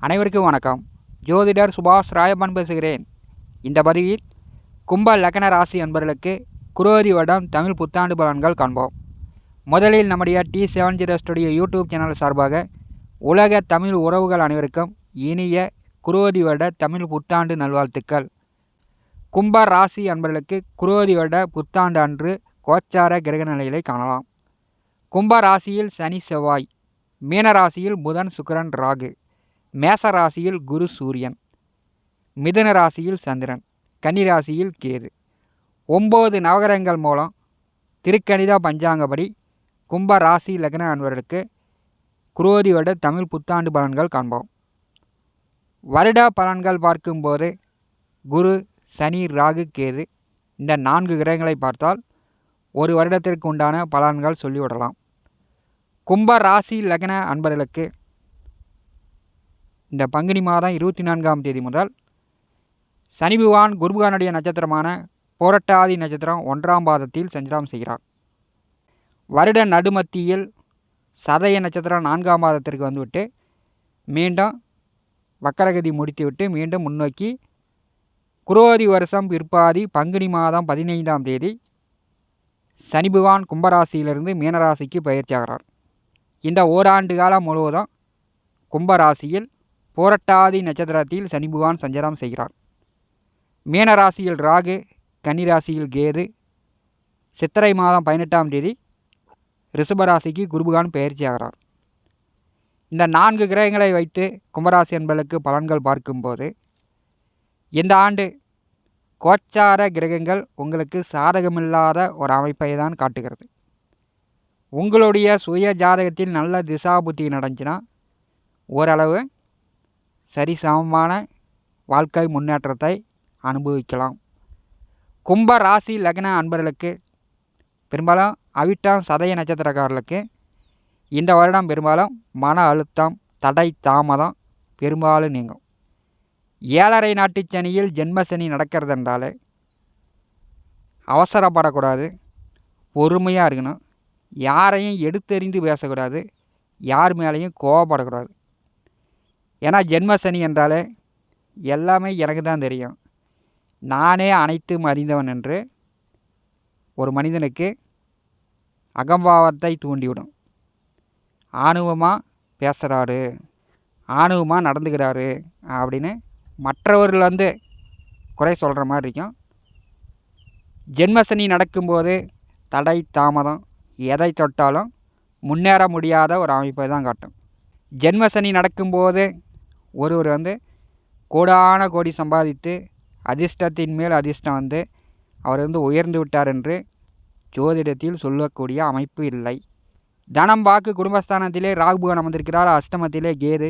அனைவருக்கும் வணக்கம். ஜோதிடர் சுபாஷ் ராயப்பன் பேசுகிறேன். இந்த பதிவில் கும்ப லக்ன ராசி என்பர்களுக்கு குரோதி வருடம் தமிழ் புத்தாண்டு பலன்கள் காண்போம். முதலில் நம்முடைய T seven zero studio YouTube channel சார்பாக உலக தமிழ் உறவுகள் அனைவருக்கும் இனிய குரோதி வருட தமிழ் புத்தாண்டு நல்வாழ்த்துக்கள். கும்ப ராசி என்பர்களுக்கு குரோதி வருட புத்தாண்டு அன்று கோச்சார கிரக நிலைகளை காணலாம். கும்ப ராசியில் சனி செவ்வாய் மீன ராசியில் புதன் சுக்கரன் ராகு. மேச ராசியில் குரு சூரியன் மிதுன ராசியில் சந்திரன் கன்னிராசியில் கேது. ஒம்பது நவகிரகங்கள் மூலம் திருக்கணித பஞ்சாங்கப்படி கும்ப ராசி லக்ன அன்பர்களுக்கு குரோதி வருட தமிழ் புத்தாண்டு பலன்கள் காண்போம். வருட பலன்கள் பார்க்கும்போது குரு சனி ராகு கேது இந்த நான்கு கிரகங்களை பார்த்தால் ஒரு வருடத்திற்கு உண்டான பலன்கள் சொல்லிவிடலாம். கும்ப ராசி லக்ன அன்பர்களுக்கு இந்த பங்குனி மாதம் இருபத்தி நான்காம் தேதி முதல் சனி பகவான் குருபகானுடைய நட்சத்திரமான போரட்டாதி நட்சத்திரம் ஒன்றாம் பாதத்தில் சஞ்சாரம் செய்கிறார். வருட நடுமத்தியில் சதய நட்சத்திரம் நான்காம் பாதத்திற்கு வந்துவிட்டு மீண்டும் வக்கரகதி முடித்துவிட்டு மீண்டும் முன்னோக்கி குரோதி வருஷம் பிற்பாதி பங்குனி மாதம் பதினைந்தாம் தேதி சனி பகவான் கும்பராசியிலிருந்து மீனராசிக்கு பயிற்சியாகிறார் இந்த ஓராண்டு காலம் முழுவதும் கும்பராசியில் போரட்டாதி நட்சத்திரத்தில் சனி பகவான் சஞ்சாரம் செய்கிறார். மீனராசியில் ராகு கன்னிராசியில் கேது சித்திரை மாதம் பதினெட்டாம் தேதி ரிஷபராசிக்கு குருபுகான் பயிற்சி ஆகிறார். இந்த நான்கு கிரகங்களை வைத்து கும்பராசி என்பதற்கு பலன்கள் பார்க்கும்போது இந்த ஆண்டு கோச்சார கிரகங்கள் உங்களுக்கு சாதகமில்லாத ஒரு அமைப்பை தான் காட்டுகிறது. உங்களுடைய சுய ஜாதகத்தில் நல்ல திசா புத்தி நடந்துச்சுன்னா ஓரளவு சரி சமமான வாழ்க்கை முன்னேற்றத்தை அனுபவிக்கலாம். கும்ப ராசி லக்ன அன்பர்களுக்கு பெரும்பாலும் அவிட்டம் சதய நட்சத்திரக்காரர்களுக்கு இந்த வருடம் பெரும்பாலும் மன அழுத்தம் தடை தாமதம் பெரும்பாலும் நீங்கும். ஏழரை நாட்டு சனியில் ஜென்மசனி நடக்கிறது என்றாலே அவசரப்படக்கூடாது பொறுமையாக இருக்கணும். யாரையும் எடுத்தெறிந்து பேசக்கூடாது யார் மேலேயும் கோவப்படக்கூடாது. ஏன்னா ஜென்மசனி என்றாலே எல்லாமே எனக்கு தான் தெரியும். நானே அனைத்தும் அறிந்தவன் என்று ஒரு மனிதனுக்கு அகம்பாவத்தை தூண்டிவிடும். ஆணுவமாக பேசுகிறாரு ஆணுவமாக நடந்துக்கிறாரு அப்படின்னு மற்றவர்கள் வந்து குறை சொல்கிற மாதிரி இருக்கும். ஜென்மசனி நடக்கும்போது தடை தாமதம் எதை தொட்டாலும் முன்னேற முடியாத ஒரு அமைப்பை தான் காட்டும். ஜென்மசனி நடக்கும்போது ஒருவர் வந்து கோடான கோடி சம்பாதித்து அதிர்ஷ்டத்தின் மேல் அதிர்ஷ்டம் வந்து அவர் வந்து உயர்ந்து விட்டார் என்று ஜோதிடத்தில் சொல்லக்கூடிய அமைப்பு இல்லை. தனம் வாக்கு குடும்பஸ்தானத்திலே ராகுபகன் அமர்ந்திருக்கிறார். அஷ்டமத்திலே கேது.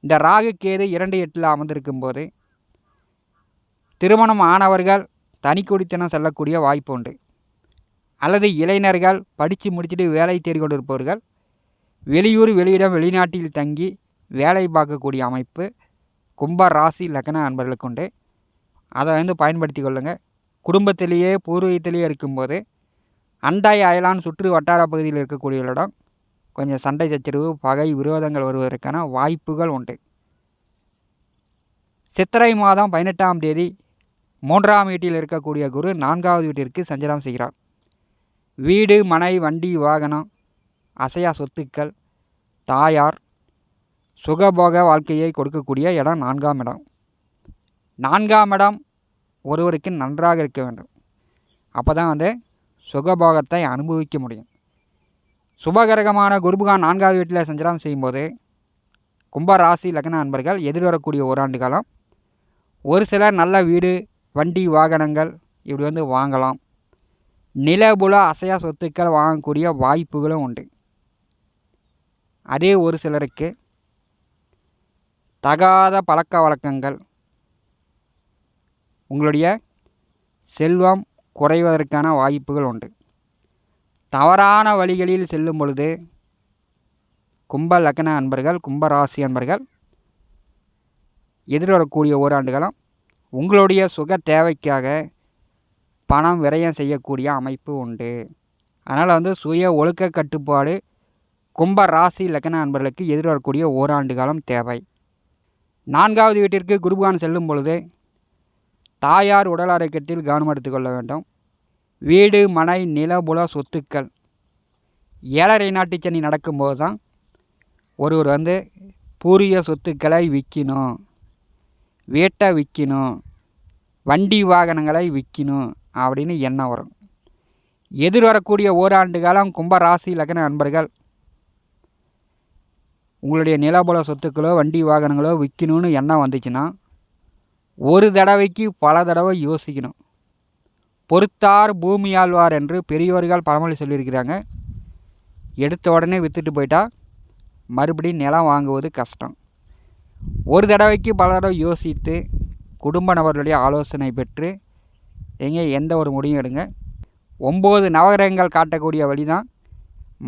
இந்த ராகு கேது இரண்டு எட்டில் அமர்ந்திருக்கும் போது திருமணம் ஆனவர்கள் தனி குடித்தனம் செல்லக்கூடிய வாய்ப்பு உண்டு. அல்லது இளைஞர்கள் படித்து முடிச்சுட்டு வேலை தேடி கொண்டிருப்பவர்கள் வெளியூர் வெளியிடம் வெளிநாட்டில் தங்கி வேலை பார்க்கக்கூடிய அமைப்பு கும்ப ராசி லக்ன அன்பர்களுக்கு உண்டு. அதை வந்து பயன்படுத்தி கொள்ளுங்கள் குடும்பத்திலேயே பூர்வீகத்திலேயே இருக்கும்போது அண்டாய் அயலான் சுற்று வட்டார பகுதியில் இருக்கக்கூடியவர்களிடம் கொஞ்சம் சண்டை சச்சரவு பகை விரோதங்கள் வருவதற்கான வாய்ப்புகள் உண்டு. சித்திரை மாதம் பதினெட்டாம் தேதி மூன்றாம் வீட்டில் இருக்கக்கூடிய குரு நான்காவது வீட்டிற்கு சஞ்சாரம் செய்கிறார். வீடு மனை வண்டி வாகனம் அசையா சொத்துக்கள் தாயார் சுகபோக வாழ்க்கையை கொடுக்கக்கூடிய இடம் நான்காம் இடம். நான்காம் இடம் ஒருவருக்கு நன்றாக இருக்க வேண்டும். அப்போ தான் வந்து சுகபோகத்தை அனுபவிக்க முடியும். சுபகரகமான குருபுகான் நான்காவது வீட்டில் சஞ்சாரம் செய்யும்போது கும்ப ராசி லக்ன நண்பர்கள் எதிர்வரக்கூடிய ஓராண்டு காலம் ஒரு சிலர் நல்ல வீடு வண்டி வாகனங்கள் இப்படி வந்து வாங்கலாம். நிலபுல அசையா சொத்துக்கள் வாங்கக்கூடிய வாய்ப்புகளும் உண்டு. அதே ஒரு சிலருக்கு தகாத பழக்க வழக்கங்கள். உங்களுடைய செல்வம் குறைவதற்கான வாய்ப்புகள் உண்டு. தவறான வழிகளில் செல்லும் பொழுது கும்ப லக்ன அன்பர்கள் கும்பராசி அன்பர்கள் எதிர்வரக்கூடிய ஓராண்டுகளும் உங்களுடைய சுக தேவைக்காக பணம் விரயம் செய்யக்கூடிய அமைப்பு உண்டு. அதனால் வந்து சுய ஒழுக்க கட்டுப்பாடு கும்ப ராசி லக்ன அன்பர்களுக்கு எதிர்வரக்கூடிய ஓராண்டு காலம் தேவை. நான்காவது வீட்டிற்கு குருபகான் செல்லும் பொழுது தாயார் உடல் ஆரோக்கியத்தில் கவனம் எடுத்துக்கொள்ள வேண்டும். வீடு மனை நிலபுல சொத்துக்கள். ஏழரை நாட்டு சனி நடக்கும்போது தான் ஒருவர் வந்து பூரிய சொத்துக்களை விற்கணும் வீட்டை விற்கணும் வண்டி வாகனங்களை விற்கணும் அப்படின்னு எண்ணம் வரும். எதிர் வரக்கூடிய ஓராண்டு காலம் கும்பராசி லக்ன நண்பர்கள் உங்களுடைய நிலபல சொத்துக்களோ வண்டி வாகனங்களோ விற்கணும்னு எண்ணம் வந்துச்சுன்னா ஒரு தடவைக்கு பல தடவை யோசிக்கணும். பொறுத்தார் பூமியாழ்வார் என்று பெரியோர்கள் பழமொழி சொல்லியிருக்கிறாங்க. எடுத்த உடனே விற்றுட்டு போயிட்டா மறுபடியும் நிலம் வாங்குவது கஷ்டம். ஒரு தடவைக்கு பல தடவை யோசித்து குடும்ப நபர்களுடைய ஆலோசனை பெற்று நீங்கள் எந்த ஒரு முடிவும் எடுங்க. ஒம்பது நவகிரகங்கள் காட்டக்கூடிய வழி தான்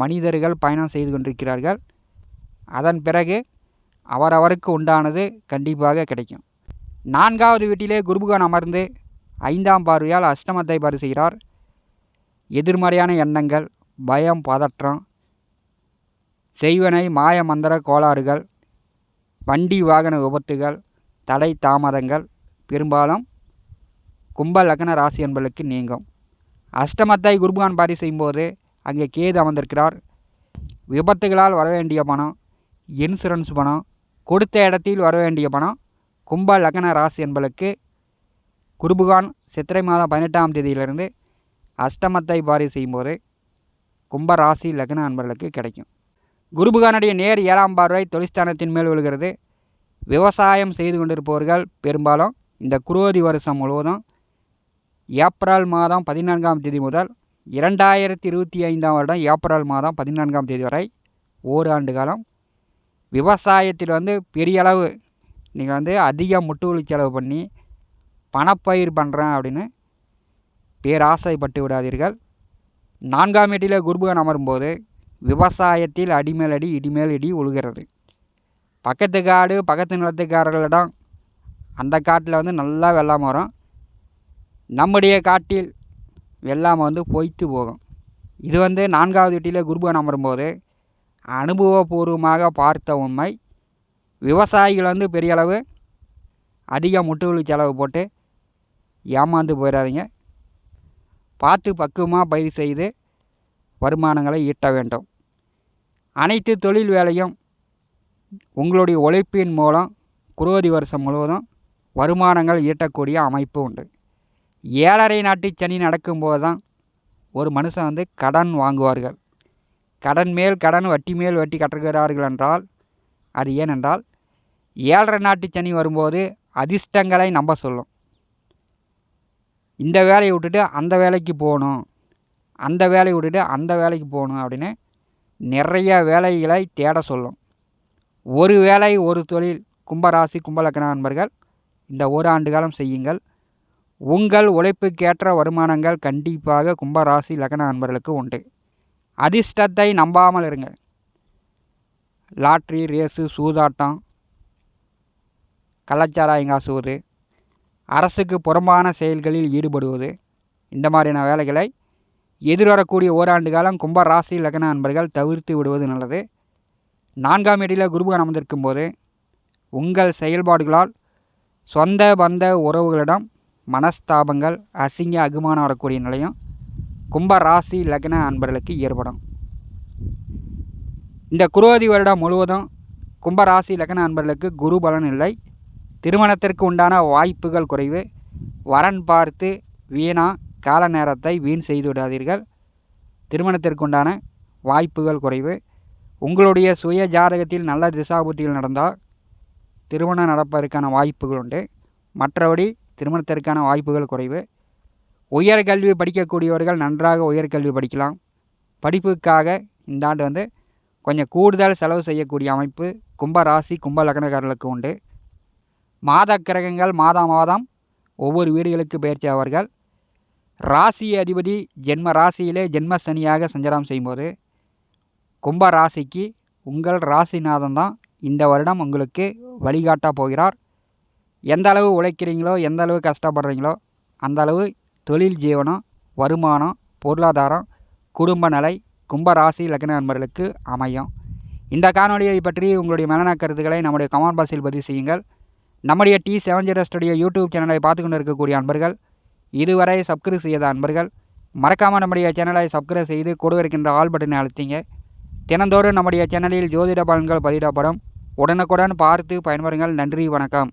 மனிதர்கள் பயணம் செய்து கொண்டிருக்கிறார்கள். அதன் பிறகு அவரவருக்கு உண்டானது கண்டிப்பாக கிடைக்கும். நான்காவது வீட்டிலே குருபுகான் அமர்ந்து ஐந்தாம் பார்வையால் அஷ்டமத்தை பரிசுகிறார் செய்கிறார். எதிர்மறையான எண்ணங்கள் பயம் பதற்றம் செய்வனை மாய மந்திர கோளாறுகள் வண்டி வாகன விபத்துகள் தடை தாமதங்கள் பெரும்பாலும் கும்ப லக்ன ராசி என்பதற்கு நீங்கும். அஷ்டமத்தை குருபுகான் பாரி செய்யும்போது அங்கே கேது அமர்ந்திருக்கிறார். விபத்துகளால் வர வேண்டிய பணம் இன்சூரன்ஸ் பணம் கொடுத்த இடத்தில் வர வேண்டிய பணம் கும்ப லக்ன ராசி என்பதற்கு குருபுகான் சித்திரை மாதம் பதினெட்டாம் தேதியிலிருந்து அஷ்டமத்தை பாரி செய்யும்போது கும்ப ராசி லக்ன அன்பர்களுக்கு கிடைக்கும். குருபுகானுடைய நேர் ஏழாம் பார்வை தொழிற்ஸ்தானத்தின் மேல் விழுகிறது. விவசாயம் செய்து கொண்டிருப்பவர்கள் பெரும்பாலும் இந்த குரோதி வருஷம் முழுவதும் ஏப்ரல் மாதம் பதினான்காம் தேதி முதல் இரண்டாயிரத்தி இருபத்தி ஐந்தாம் வருடம் ஏப்ரல் மாதம் பதினான்காம் தேதி வரை ஓராண்டு காலம் விவசாயத்தில் வந்து பெரிய அளவு நீங்கள் வந்து அதிக முட்டுவலி செலவு பண்ணி பணப்பயிர் பண்ணுறேன் அப்படின்னு பேராசைப்பட்டு விடாதீர்கள். நான்காம் வீட்டில் குருபகன் அமரும்போது விவசாயத்தில் அடிமேல் அடி இடிமேல் இடி உழுகிறது பக்கத்து காடு பக்கத்து நிலத்துக்காரர்களிடம் அந்த காட்டில் வந்து நல்லா வெள்ளாமை வரும் நம்முடைய காட்டில் வெள்ளாமை வந்து பொய்த்து போகும். இது வந்து நான்காவது வீட்டில் குருபகன் அமரும்போது அனுபவபூர்வமாக பார்த்த உண்மை. விவசாயிகள் வந்து பெரிய அளவு அதிக முட்டுவலி செலவு போட்டு ஏமாந்து போயிடாதீங்க பார்த்து பக்குவமாக பயிர் செய்து வருமானங்களை ஈட்ட வேண்டும். அனைத்து தொழில் வேலையும் உங்களுடைய உழைப்பின் மூலம் குரோதி வருஷம் முழுவதும் வருமானங்கள் ஈட்டக்கூடிய அமைப்பு உண்டு. ஏழரை நாட்டு சனி நடக்கும்போது தான் ஒரு மனுஷன் வந்து கடன் வாங்குவார்கள். கடன் மேல் கடன் வட்டி மேல் வட்டி கட்டுகிறார்கள் என்றால் அது ஏனென்றால் ஏழரை நாட்டு சனி வரும்போது அதிர்ஷ்டங்களை நம்ப சொல்லும். இந்த வேலையை விட்டுட்டு அந்த வேலைக்கு போகணும் அந்த வேலையை விட்டுட்டு அந்த வேலைக்கு போகணும் அப்படின்னு நிறைய வேலைகளை தேட சொல்லும். ஒரு வேலை ஒரு தொழில் கும்பராசி கும்பலக்கண நண்பர்கள் இந்த ஒரு ஆண்டு காலம் செய்யுங்கள். உங்கள் உழைப்புக்கேற்ற வருமானங்கள் கண்டிப்பாக கும்பராசி லக்ன நண்பர்களுக்கு உண்டு. அதிர்ஷ்டத்தை நம்பாமல் இருங்க லாட்ரி ரேஸு சூதாட்டம் கள்ளச்சாராயங்காசுவது அரசுக்கு புறம்பான செயல்களில் ஈடுபடுவது இந்த மாதிரியான வேலைகளை எதிர்வரக்கூடிய ஓராண்டு காலம் கும்ப ராசி லக்ன நண்பர்கள் தவிர்த்து விடுவது நல்லது. நான்காம் இடையில் குருபகன் அமர்ந்திருக்கும் போது உங்கள் செயல்பாடுகளால் சொந்த பந்த உறவுகளிடம் மனஸ்தாபங்கள் அசிங்க அகுமானம் வரக்கூடிய நிலையும் கும்ப ராசி லக்ன அன்பர்களுக்கு ஏற்படும். இந்த குரோதி வருடம் முழுவதும் கும்ப ராசி லக்ன அன்பர்களுக்கு குரு பலன் இல்லை. திருமணத்திற்கு உண்டான வாய்ப்புகள் குறைவு. வரன் பார்த்து வீணா கால நேரத்தை வீண் செய்து விடாதீர்கள். திருமணத்திற்கு உண்டான வாய்ப்புகள் குறைவு. உங்களுடைய சுய ஜாதகத்தில் நல்ல திசாபுத்திகள் நடந்தால் திருமணம் நடப்பதற்கான வாய்ப்புகள் உண்டு. மற்றபடி திருமணத்திற்கான வாய்ப்புகள் குறைவு. உயர்கல்வி படிக்கக்கூடியவர்கள் நன்றாக உயர்கல்வி படிக்கலாம். படிப்புக்காக இந்த ஆண்டு வந்து கொஞ்சம் கூடுதல் செலவு செய்யக்கூடிய அமைப்பு கும்ப ராசி கும்ப லக்னக்காரர்களுக்கு உண்டு. மாத கிரகங்கள் மாதம் மாதம் ஒவ்வொரு வீடுகளுக்கு பயிற்சி அவர்கள் ராசி அதிபதி ஜென்ம ராசியிலே ஜென்ம சனியாக சஞ்சாரம் செய்யும்போது கும்ப ராசிக்கு உங்கள் ராசிநாதன் தான் இந்த வருடம் உங்களுக்கு வழிகாட்டாக போகிறார். எந்த அளவு உழைக்கிறீங்களோ எந்த அளவு கஷ்டப்படுறீங்களோ அந்த அளவு தொழில் ஜீவனம் வருமானம் பொருளாதாரம் குடும்ப நிலை கும்பராசி லக்ன நண்பர்களுக்கு அமையும். இந்த காணொலியை பற்றி உங்களுடைய மலன கருத்துக்களை நம்முடைய கமெண்ட் பாக்ஸில் பதிவு செய்யுங்கள். நம்முடைய T seven zero studio YouTube சேனலை பார்த்து கொண்டு இருக்கக்கூடிய அன்பர்கள் இதுவரை சப்ஸ்கிரைப் செய்யாத அன்பர்கள் மறக்காமல் நம்முடைய சேனலை சப்ஸ்கிரைப் செய்து கூட இருக்கின்ற ஆல் பட்டனை அழுத்திங்க. தினந்தோறும் நம்முடைய சேனலில் ஜோதிட பலன்கள் பதிவிடப்படும். உடனுக்குடன் பார்த்து பயன்பெறுங்கள். நன்றி வணக்கம்.